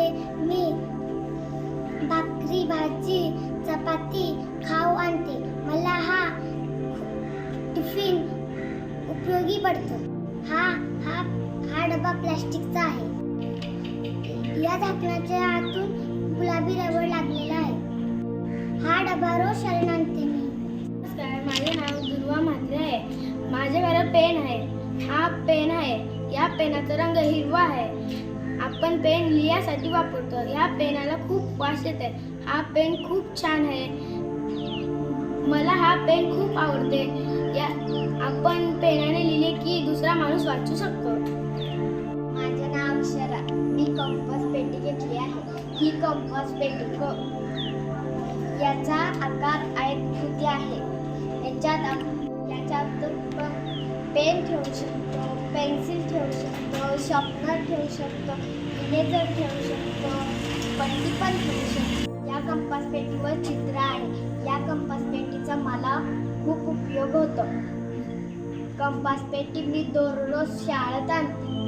टिफिनमध्ये मी भाकरी भाजी चपाती खाऊ आणते मला हा टिफिन उपयोगी पडतो। हा हा हा डबा प्लॅस्टिकचा आहे। या झाकणाच्या आतून गुलाबी रबर लागलेला आहे। हा डबा रोज शाळेत आणते मी। नमस्कार माझे नाव दुर्वा म्हात्रे आहे। माझ्या पेन आहे। हा पेन आहे। या पेनाचा रंग हिरवा आहे। आपण पेन लिहासाठी वापरतो. या पेनाला खूप वास येत आहे हा पेन खूप छान आहे. मला हा पेन खूप आवडते. या आपण पेनाने लिहिले की दुसरा माणूस वाचू शकतो. माझे नाव अक्षरा मी कंपास पेटी घेतली आहे. ही कंपास पेटी क याचा आकार आयतकृती आहे. याच्यात याच्यात पेन ठेवू शकतो. पेन्सिल ठेवू शकतो शॉपनर ठेवू शकतो इरेजर ठेवू शकतो पट्टी पण ठेवू शकतो. या कंपास पेटीवर चित्र आहे. या कंपास पेटीचा मला खूप उपयोग होतो. कंपास पेटी मी दररोज शाळेत आणते.